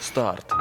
Старт.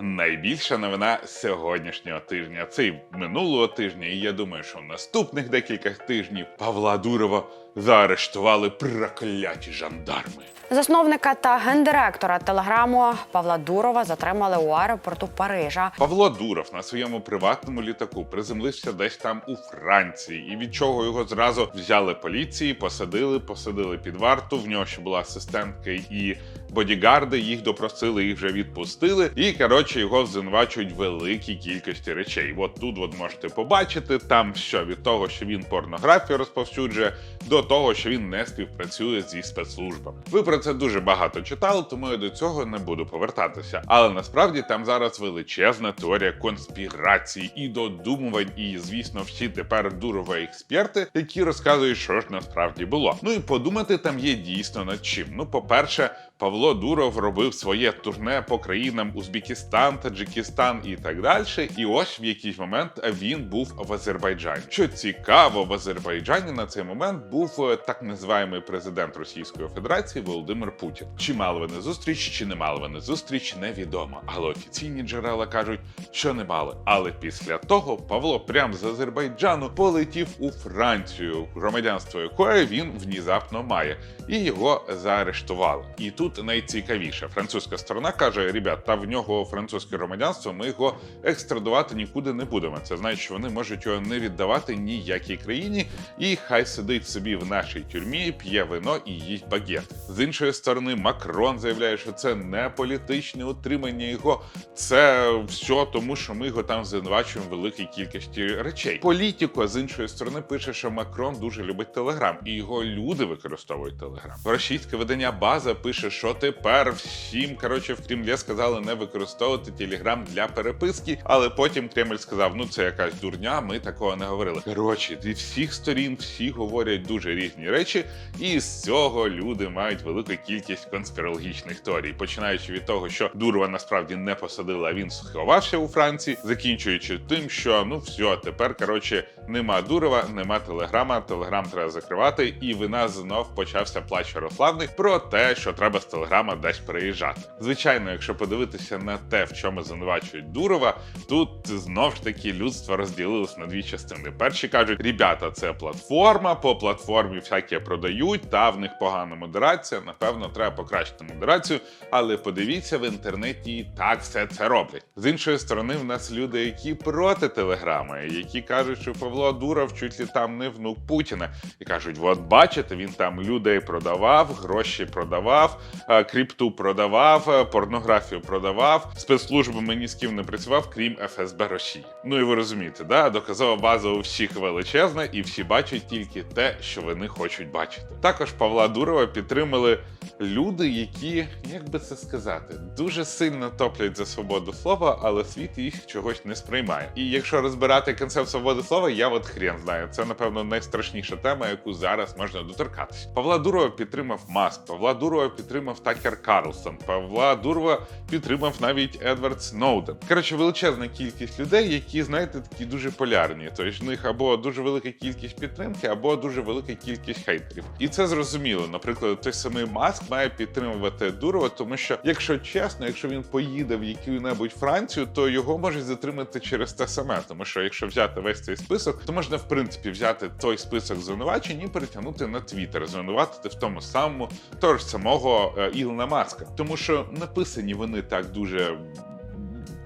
Найбільша новина сьогоднішнього тижня. Це й минулого тижня, і я думаю, що в наступних декілька тижнів Павла Дурова заарештували прокляті жандарми. Засновника та гендиректора телеграму Павла Дурова затримали у аеропорту Парижа. Павло Дуров на своєму приватному літаку приземлився десь там у Франції, і від чого його зразу взяли поліції, посадили, посадили під варту. В нього ще була асистентка і бодігарди. Їх допросили, їх вже відпустили. І коротше його звинувачують великій кількості речей. От тут от можете побачити там, що від того, що він порнографію розповсюджує, до того, що він не співпрацює зі спецслужбами. Ви про це дуже багато читали, тому я до цього не буду повертатися. Але насправді там зараз величезна теорія конспірації і додумувань, і звісно, всі тепер дурові експерти, які розказують, що ж насправді було. Ну і подумати там є дійсно над чим. Ну, по-перше, Павло Дуров робив своє турне по країнам Узбекистан, Таджикистан і так далі. І ось в якийсь момент він був в Азербайджані. Що цікаво, в Азербайджані на цей момент був е, так називаємий президент Російської Федерації Володимир Путін. Чи мали вони зустріч, чи не мали вони зустріч, невідомо. Але офіційні джерела кажуть, що не мали. Але після того Павло прямо з Азербайджану полетів у Францію, громадянство якої він внезапно має, і його заарештували. І тут найцікавіше, французька сторона каже: ребят, та в нього французьке громадянство, ми його екстрадувати нікуди не будемо. Це значить, що вони можуть його не віддавати ніякій країні, і хай сидить собі в нашій тюрмі, п'є вино і їсть багет. З іншої сторони, Макрон заявляє, що це не політичне утримання його, це все тому, що ми його там звинувачуємо великій кількості речей. Політіко з іншої сторони пише, що Макрон дуже любить Телеграм, і його люди використовують Телеграм. Російське видання База пише, що тепер всім коротше в Кремлі сказали не використовувати Телеграм для переписки, але потім Кремль сказав: ну це якась дурня, ми такого не говорили. Коротше, зі всіх сторін всі говорять дуже різні речі, і з цього люди мають велику кількість конспірологічних теорій, починаючи від того, що Дурова насправді не посадили, а він сховався у Франції, закінчуючи тим, що ну все, тепер коротше нема Дурова, нема телеграма, телеграм треба закривати, і в нас знов почався плач Ярославний про те, що треба з телеграма десь переїжджати. Звичайно, якщо подивитися на те, в чому звинувачують Дурова, тут знов ж таки людство розділилось на дві частини. Перші кажуть, ребята, це платформа, по платформі всяке продають, та в них погана модерація. Напевно, треба покращити модерацію, але подивіться в інтернеті так все це роблять. З іншої сторони, в нас люди, які проти телеграма, які кажуть, що Павло Дуров чуть ли там не внук Путіна, і кажуть: от бачите, він там людей продавав, гроші продавав, е, кріпту продавав, е, порнографію продавав, спецслужбами ні з ким не працював, крім ФСБ Росії. Ну і ви розумієте, да? доказова база у всіх величезна, і всі бачать тільки те, що вони хочуть бачити. Також Павла Дурова підтримали люди, які, як би це сказати, дуже сильно топлять за свободу слова, але світ їх чогось не сприймає. І якщо розбирати концепт свободи слова, я от хрен знаю. Це напевно найстрашніша тема, яку зараз можна доторкатися. Павла Дурова підтримав Маск, Павла Дурова підтримав Такер Карлсон, Павла Дурова підтримав навіть Едвард Сноуден. Коротше, величезна кількість людей, які знаєте, такі дуже полярні. Тобто в них або дуже велика кількість підтримки, або дуже велика кількість хейтерів. І це зрозуміло. Наприклад, той самий Маск має підтримувати Дурова, тому що, якщо чесно, якщо він поїде в яку-небудь Францію, то його можуть затримати через те саме. Тому що якщо взяти весь цей список, то можна в принципі взяти той список звинувачень і перетягнути на Твіттер, звинуватити в тому самому того ж самого Ілона Маска, тому що написані вони так дуже.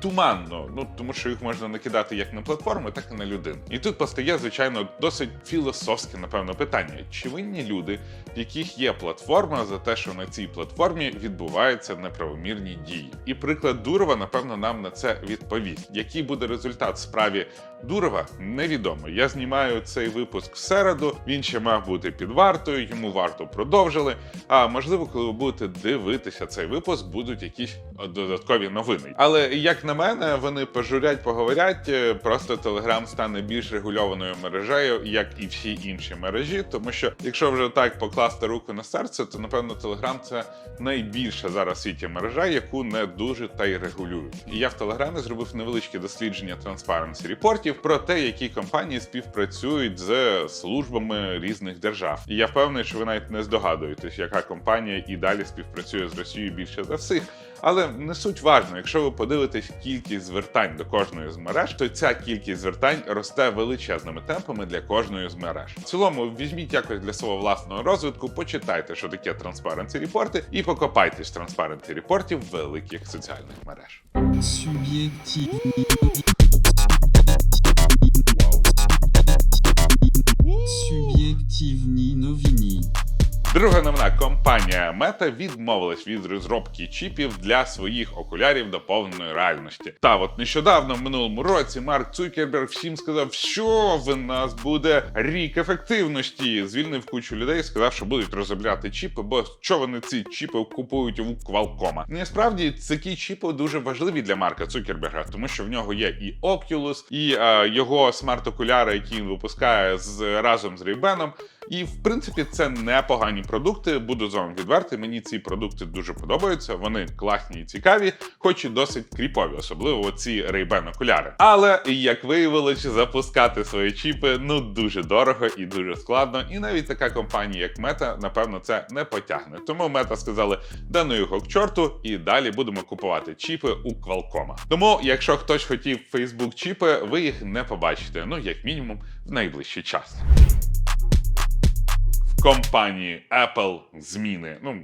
Туманно, ну тому що їх можна накидати як на платформи, так і на людину. І тут постає, звичайно, досить філософське, напевно, питання: чи винні люди, в яких є платформа за те, що на цій платформі відбуваються неправомірні дії? І приклад Дурова, напевно, нам на це відповість. Який буде результат справі Дурова, невідомо. Я знімаю цей випуск в середу. Він ще мав бути під вартою, йому варту продовжили. А можливо, коли ви будете дивитися цей випуск, будуть якісь додаткові новини. Але як на мене, вони пожурять, поговорять. е, Просто Telegram стане більш регульованою мережею, як і всі інші мережі. Тому що, якщо вже так покласти руку на серце, то напевно Telegram це найбільша зараз в світі мережа, яку не дуже та й регулюють. І я в Телеграмі зробив невеличке дослідження Transparency репортів про те, які компанії співпрацюють з службами різних держав. І я впевнений, що ви навіть не здогадуєтесь, яка компанія і далі співпрацює з Росією більше за всіх. Але не суть важно, якщо ви подивитесь кількість звертань до кожної з мереж, то ця кількість звертань росте величезними темпами для кожної з мереж. В цілому, візьміть якось для свого власного розвитку, почитайте, що таке Transparency репорти, і покопайтесь Transparency репортів великих соціальних мереж. Суб'єктивні Друга новина компанія Meta відмовилась від розробки чіпів для своїх окулярів до повної реальності. Та от нещодавно в минулому році Марк Цукерберг всім сказав, що в нас буде рік ефективності. Звільнив кучу людей, сказав, що будуть розробляти чіпи, бо що вони ці чіпи купують у Qualcomm. Насправді такі чіпи дуже важливі для Марка Цукерберга, тому що в нього є і Oculus, і е, його смарт-окуляри, які він випускає з разом з Ray-Ban. І в принципі це непогані продукти. Буду з вами відвертий. Мені ці продукти дуже подобаються. Вони класні і цікаві, хоч і досить кріпові, особливо ці Ray-Ban окуляри. Але як виявилось, запускати свої чіпи ну дуже дорого і дуже складно. І навіть така компанія, як Meta, напевно, це не потягне. Тому Meta сказали, да ну його к чорту, і далі будемо купувати чіпи у Qualcomm. Тому, якщо хтось хотів Facebook чіпи, ви їх не побачите. Ну як мінімум в найближчий час компанії Apple зміни. Ну,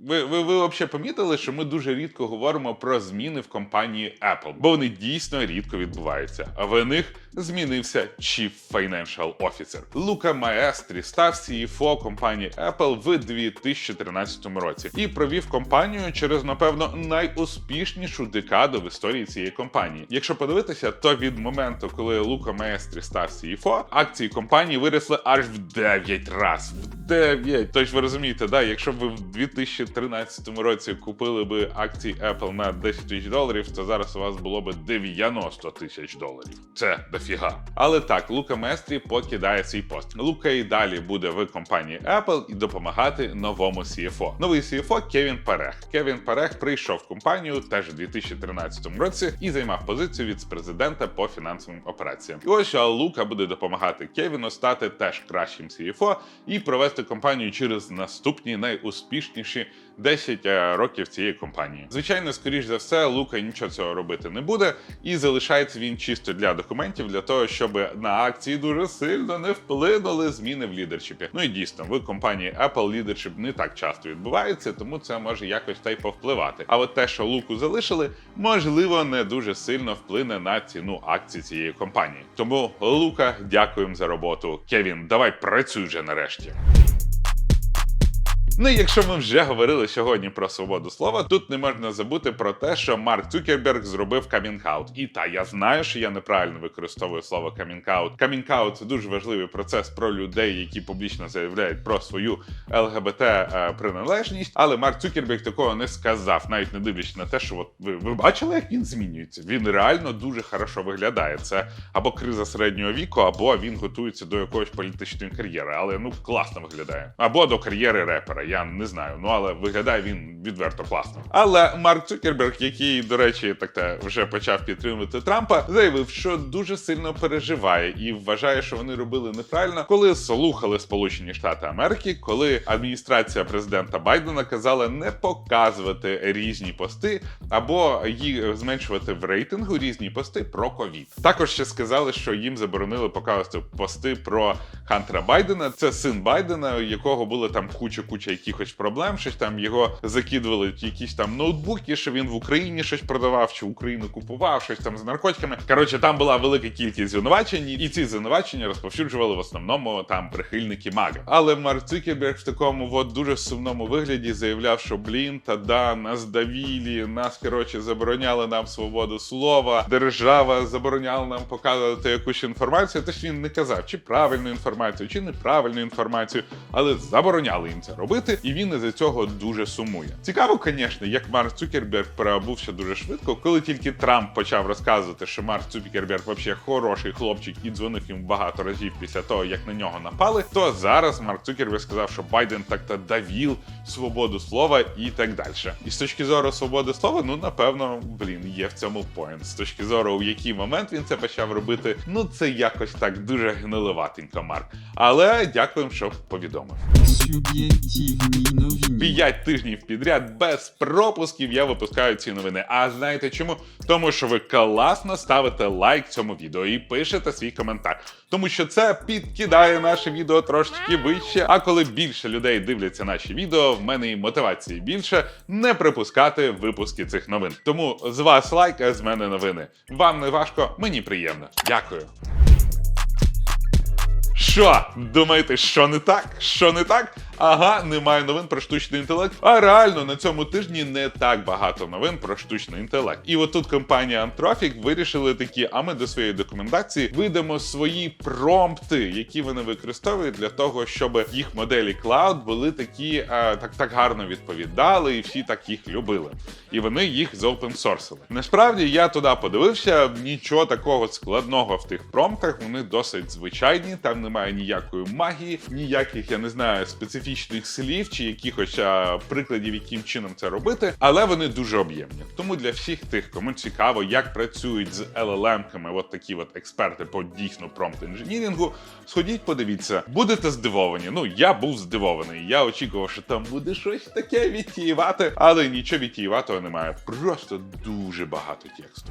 ви, ви, ви взагалі помітили, що ми дуже рідко говоримо про зміни в компанії Apple, бо вони дійсно рідко відбуваються. А в них змінився Chief Financial Officer. Лука Маестрі став CFO компанії Apple в 2013 році і провів компанію через, напевно, найуспішнішу декаду в історії цієї компанії. Якщо подивитися, то від моменту, коли Лука Маестрі став CFO, акції компанії виросли аж в 9 разів. В 9! Тож ви розумієте, да, якщо ви в 2013 році купили би акції Apple на 10 тисяч доларів, то зараз у вас було б 90 тисяч доларів. Це дофіга. Але так, Лука Местрі покидає свій пост. Лука і далі буде в компанії Apple і допомагати новому CFO. Новий CFO Кевін Перех. Кевін Перех прийшов в компанію теж у 2013 році і займав позицію віце-президента по фінансовим операціям. І ось Лука буде допомагати Кевіну стати теж кращим CFO і провести компанію через наступні найуспішніші 10 е, років цієї компанії. Звичайно, скоріш за все, Лука нічого цього робити не буде, і залишається він чисто для документів, для того, щоб на акції дуже сильно не вплинули зміни в лідершіпі. Ну і дійсно, в компанії Apple лідершіп не так часто відбувається, тому це може якось та й повпливати. А от те, що Луку залишили, можливо, не дуже сильно вплине на ціну акцій цієї компанії. Тому Лука, дякуємо за роботу. Кевін, давай працюй вже нарешті. Ну і якщо ми вже говорили сьогодні про свободу слова, тут не можна забути про те, що Марк Цукерберг зробив камінг-аут. І та я знаю, що я неправильно використовую слово камінг-аут. Камінг-аут – це дуже важливий процес про людей, які публічно заявляють про свою ЛГБТ е, приналежність. Але Марк Цукерберг такого не сказав, навіть не дивлячись на те, що от ви, ви бачили, як він змінюється. Він реально дуже хорошо виглядає. Це або криза середнього віку, або він готується до якоїсь політичної кар'єри. Але ну класно виглядає. Або до кар'єри репера. Я не знаю. Ну але виглядає він відверто класно. Але Марк Цукерберг, який, до речі, так те вже почав підтримувати Трампа, заявив, що дуже сильно переживає і вважає, що вони робили неправильно, коли слухали Сполучені Штати Америки, коли адміністрація президента Байдена казала не показувати різні пости або їх зменшувати в рейтингу різні пости про ковід. Також ще сказали, що їм заборонили показувати пости про Хантера Байдена. Це син Байдена, у якого було там куча-куча якихось проблем. Щось там його закидували в якісь там ноутбуки, що він в Україні щось продавав, чи Україну купував, щось там з наркотиками. Коротше, там була велика кількість звинувачень, і ці звинувачення розповсюджували в основному там прихильники Мага. Але Марк Цукерберг в такому от дуже сумному вигляді заявляв, що блін, та да, нас давілі, нас коротше забороняли нам свободу слова, держава забороняла нам показувати якусь інформацію. Тож він не казав, чи правильну інформацію, чи неправильну інформацію, але забороняли їм це робити, і він із цього дуже сумує. Цікаво, звісно, як Марк Цукерберг переобувся дуже швидко, коли тільки Трамп почав розказувати, що Марк Цукерберг взагалі хороший хлопчик і дзвонив йому багато разів після того, як на нього напали. То зараз Марк Цукерберг сказав, що Байден так-то давів свободу слова і так далі. І з точки зору свободи слова, ну напевно, блін, є в цьому поінт. З точки зору, у який момент він це почав робити, ну це якось так дуже гниловатенько, Марк. Але дякуємо, що повідомив. П'ять тижнів підряд без пропусків я випускаю ці новини. А знаєте чому? Тому що ви класно ставите лайк цьому відео і пишете свій коментар. Тому що це підкидає наше відео трошечки вище. А коли більше людей дивляться наші відео, в мене і мотивації більше не припускати випуски цих новин. Тому з вас лайк, а з мене новини. Вам не важко, мені приємно. Дякую. Що? Думаєте, що не так? Що не так? Ага, немає новин про штучний інтелект. А реально на цьому тижні не так багато новин про штучний інтелект. І отут компанія Anthropic вирішили такі, а ми до своєї документації видамо свої промпти, які вони використовують для того, щоб їх моделі Cloud були такі, е, так так гарно відповідали, і всі так їх любили. І вони їх заопенсорсили. Насправді я туди подивився, нічого такого складного в тих промптах. Вони досить звичайні, там немає ніякої магії, ніяких, я не знаю, специфічних слів чи якихось а, прикладів, яким чином це робити, але вони дуже об'ємні. Тому для всіх тих, кому цікаво, як працюють з LLM-ками, от такі от експерти по дійсно промпт інженірингу, сходіть, подивіться, будете здивовані. Ну я був здивований. Я очікував, що там буде щось таке відтіювати, але нічого відтіюватого немає. Просто дуже багато тексту.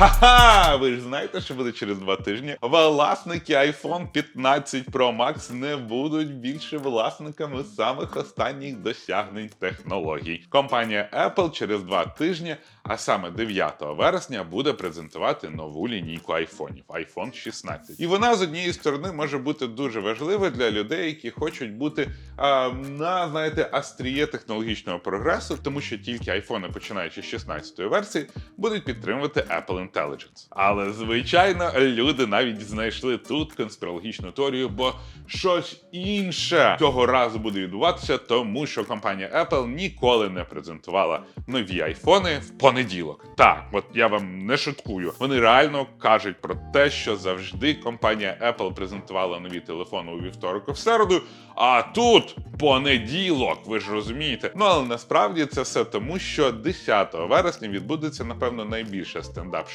Ха-ха! Ви ж знаєте, що буде через два тижні. Власники iPhone 15 Pro Max не будуть більше власниками самих останніх досягнень технологій. Компанія Apple через два тижні, а саме 9 вересня, буде презентувати нову лінійку айфонів iPhone 16. І вона з однієї сторони може бути дуже важлива для людей, які хочуть бути а, на знаєте астріє технологічного прогресу, тому що тільки айфони, починаючи з 16 версії, будуть підтримувати Apple Intelligence. Але звичайно, люди навіть знайшли тут конспірологічну теорію, бо щось інше цього разу буде відбуватися, тому що компанія Apple ніколи не презентувала нові айфони в понеділок. Так, от я вам не шуткую. Вони реально кажуть про те, що завжди компанія Apple презентувала нові телефони у вівторок і в середу. А тут понеділок, ви ж розумієте. Ну але насправді це все тому, що 10 вересня відбудеться, напевно, найбільше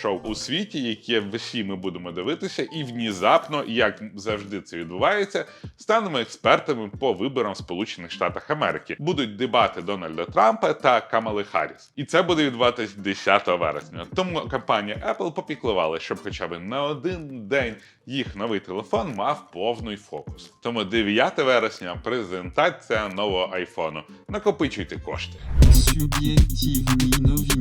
стендап-шоу у світі, яке всі ми будемо дивитися, і внезапно, як завжди це відбувається, станемо експертами по виборам в Сполучених Штатах Америки. Будуть дебати Дональда Трампа та Камали Харріс. І це буде відбуватись 10 вересня. Тому компанія Apple попіклувала, щоб хоча б на один день їх новий телефон мав повний фокус. Тому 9 вересня презентація нового айфону. Накопичуйте кошти.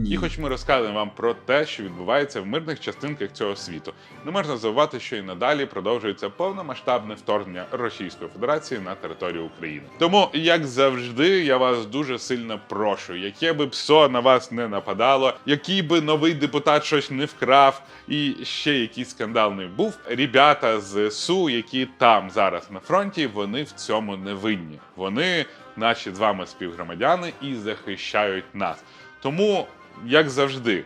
І хоч ми розказуємо вам про те, що відбувається в мирних частинках цього світу, не можна забувати, що і надалі продовжується повномасштабне вторгнення Російської Федерації на територію України. Тому, як завжди, я вас дуже сильно прошу, яке би псо на вас не нападало, який би новий депутат щось не вкрав, і ще якийсь скандал не був. Ребята з СУ, які там зараз на фронті, вони в цьому не винні. Вони наші з вами співгромадяни і захищають нас. Тому, як завжди,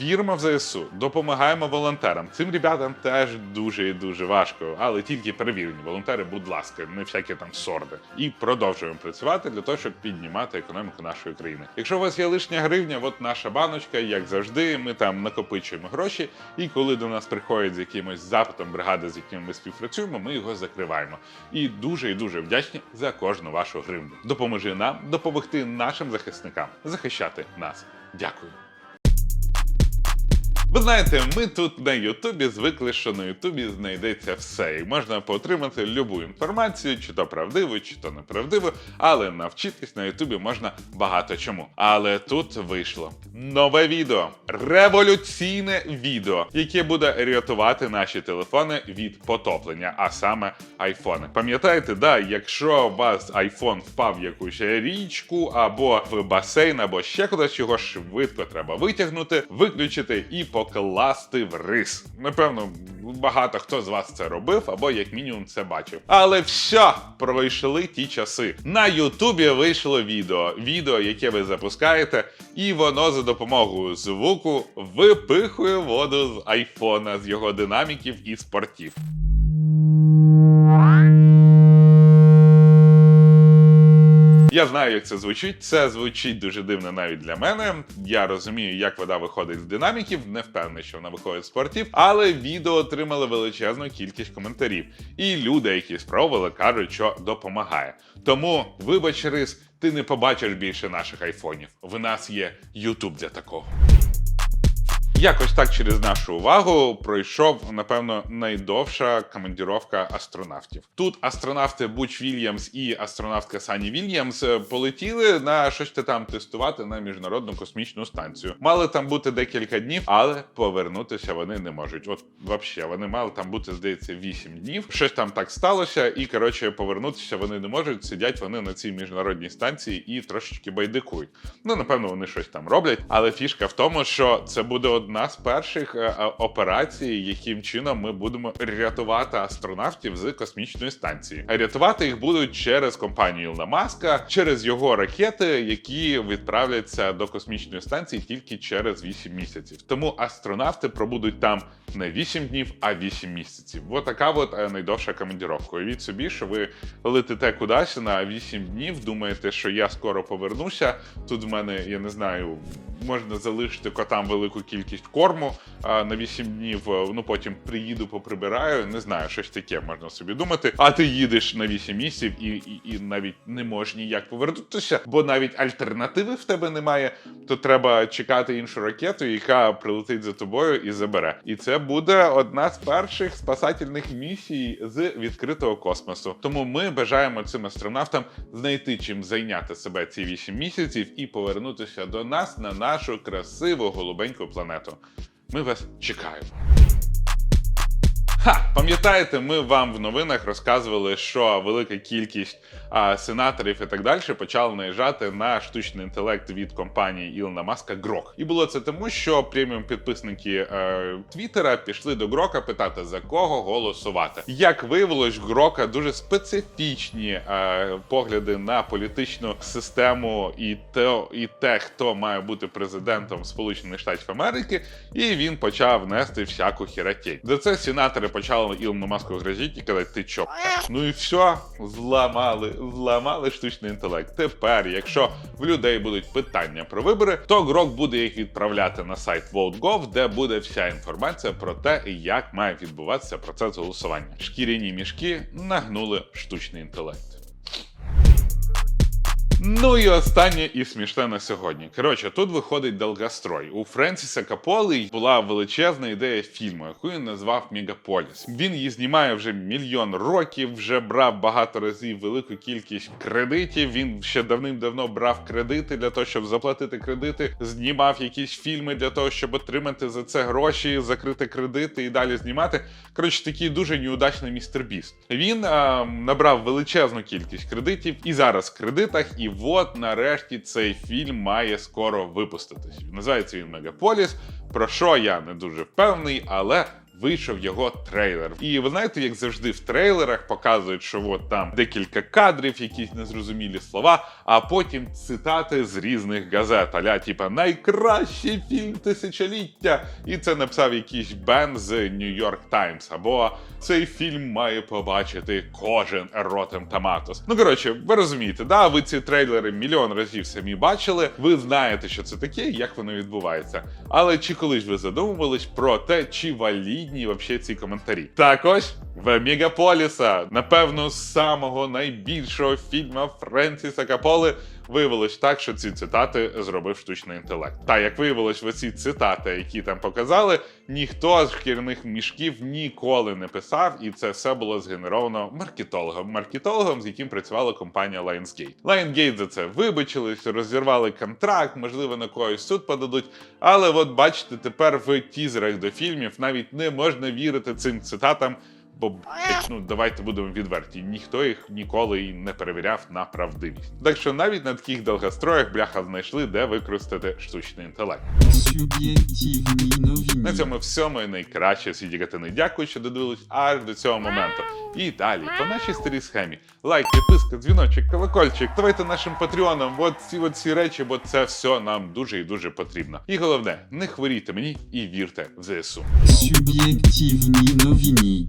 віримо в ЗСУ, допомагаємо волонтерам. Цим ребятам теж дуже і дуже важко, але тільки перевірені волонтери, будь ласка, не всякі там сорди. І продовжуємо працювати для того, щоб піднімати економіку нашої країни. Якщо у вас є лишня гривня, от наша баночка, як завжди, ми там накопичуємо гроші. І коли до нас приходять з якимось запитом бригади, з якими ми співпрацюємо, ми його закриваємо. І дуже і дуже вдячні за кожну вашу гривню. Допоможи нам допомогти нашим захисникам захищати нас. Дякую. Ви знаєте, ми тут на Ютубі звикли, що на Ютубі знайдеться все, і можна поотримати любу інформацію, чи то правдиву, чи то неправдиву, але навчитись на Ютубі можна багато чому. Але тут вийшло нове відео, революційне відео, яке буде рятувати наші телефони від потоплення, а саме айфони. Пам'ятаєте, да, якщо у вас айфон впав в якусь річку або в басейн, або ще кудись його швидко треба витягнути, виключити і покласти в рис. Напевно, багато хто з вас це робив, або як мінімум це бачив. Але все, пройшли ті часи. На Ютубі вийшло відео. Відео, яке ви запускаєте, і воно за допомогою звуку випихує воду з айфона, з його динаміків і спортів. Я знаю, як це звучить. Це звучить дуже дивно навіть для мене. Я розумію, як вода виходить з динаміків, не впевнений, що вона виходить з портів, але відео отримали величезну кількість коментарів. І люди, які спробували, кажуть, що допомагає. Тому, вибач, Рис, ти не побачиш більше наших айфонів. В нас є Ютуб для такого. Якось так через нашу увагу пройшов, напевно, найдовша командіровка астронавтів. Тут астронавти Буч Вільямс і астронавтка Сані Вільямс е, полетіли на щось там тестувати на міжнародну космічну станцію. Мали там бути декілька днів, але повернутися вони не можуть. От взагалі, вони мали там бути, здається, 8 днів. Щось там так сталося, і коротше повернутися вони не можуть. Сидять вони на цій міжнародній станції і трошечки байдикують. Ну, напевно, вони щось там роблять. Але фішка в тому, що це буде одна з перших е, е, операцій, яким чином ми будемо рятувати астронавтів з космічної станції. Рятувати їх будуть через компанію Ілона Маска, через його ракети, які відправляться до космічної станції тільки через 8 місяців. Тому астронавти пробудуть там не 8 днів, а 8 місяців. От така от е, найдовша командіровка. Уявіть собі, що ви летите кудись на 8 днів, думаєте, що я скоро повернуся. Тут в мене, я не знаю, можна залишити котам велику кількість корму на 8 днів. е, Ну потім приїду, поприбираю. Не знаю, щось таке можна собі думати. А ти їдеш на 8 місяців і, і, і навіть не можеш ніяк повернутися, бо навіть альтернативи в тебе немає. То треба чекати іншу ракету, яка прилетить за тобою і забере. І це буде одна з перших спасательних місій з відкритого космосу. Тому ми бажаємо цим астронавтам знайти чим зайняти себе ці 8 місяців і повернутися до нас на нашу красиву голубеньку планету. Ми вас чекаємо. Ха, пам'ятаєте, ми вам в новинах розказували, що велика кількість а, сенаторів і так далі почали наїжджати на штучний інтелект від компанії Ілона Маска Грок. І було це тому, що преміум підписники е, Твіттера пішли до Грока питати за кого голосувати. Як виявилось, Грока дуже специфічні е, погляди на політичну систему і те, і те, хто має бути президентом Сполучених Штатів Америки, і він почав нести всяку хіротень. За це сенатори почали Ілону Маску грозити і казати, ти чо? Ну і все, зламали, зламали штучний інтелект. Тепер, якщо в людей будуть питання про вибори, то Грок буде їх відправляти на сайт Vote.gov, де буде вся інформація про те, як має відбуватися процес голосування. Шкіряні мішки нагнули штучний інтелект. Ну і останнє і смішне на сьогодні. Коротше, тут виходить Долгострой. У Френсіса Каполи була величезна ідея фільму, яку він назвав Мегаполіс. Він її знімає вже мільйон років, вже брав багато разів велику кількість кредитів. Він ще давним-давно брав кредити для того, щоб заплатити кредити, знімав якісь фільми для того, щоб отримати за це гроші, закрити кредити і далі знімати. Коротше, такий дуже неудачний містер Біст. Він а, набрав величезну кількість кредитів і зараз в кредитах. І от нарешті цей фільм має скоро випуститись. Називається він Мегаполіс. Про що я не дуже впевнений, але. Вийшов його трейлер. І ви знаєте, як завжди в трейлерах показують, що от там декілька кадрів, якісь незрозумілі слова, а потім цитати з різних газет. Аля, типа найкращий фільм тисячоліття. І це написав якийсь бен з New York Times. Або цей фільм має побачити кожен Rotten Tomatoes. Ну коротше, ви розумієте, да, ви ці трейлери мільйон разів самі бачили. Ви знаєте, що це таке, як воно відбувається. Але чи колись ви задумувались про те, чи валідні вообще ці коментарі? Також в Мегаполіса, напевно, самого найбільшого фільма Френсіса Каполи виявилось так, що ці цитати зробив штучний інтелект. Та як виявилось, в ці цитати, які там показали, ніхто з шкірних мішків ніколи не писав, і це все було згенеровано маркетологом. Маркетологом, з яким працювала компанія Lionsgate. Lionsgate за це вибачились, розірвали контракт, можливо, на когось суд подадуть. Але от бачите, тепер в тізерах до фільмів навіть не можна вірити цим цитатам. Бо ну давайте будемо відверті. Ніхто їх ніколи і не перевіряв на правдивість. Так що навіть на таких довгостроях бляха знайшли, де використати штучний інтелект. На цьому всьому і найкраще світі катини. Дякую, що додивились аж до цього моменту. І далі, по нашій старій схемі. Лайк, підписка, дзвіночок, колокольчик. Давайте нашим патреонам. От ці от ці речі, бо це все нам дуже і дуже потрібно. І головне, не хворійте мені і вірте в ЗСУ. Суб'єктивні новини.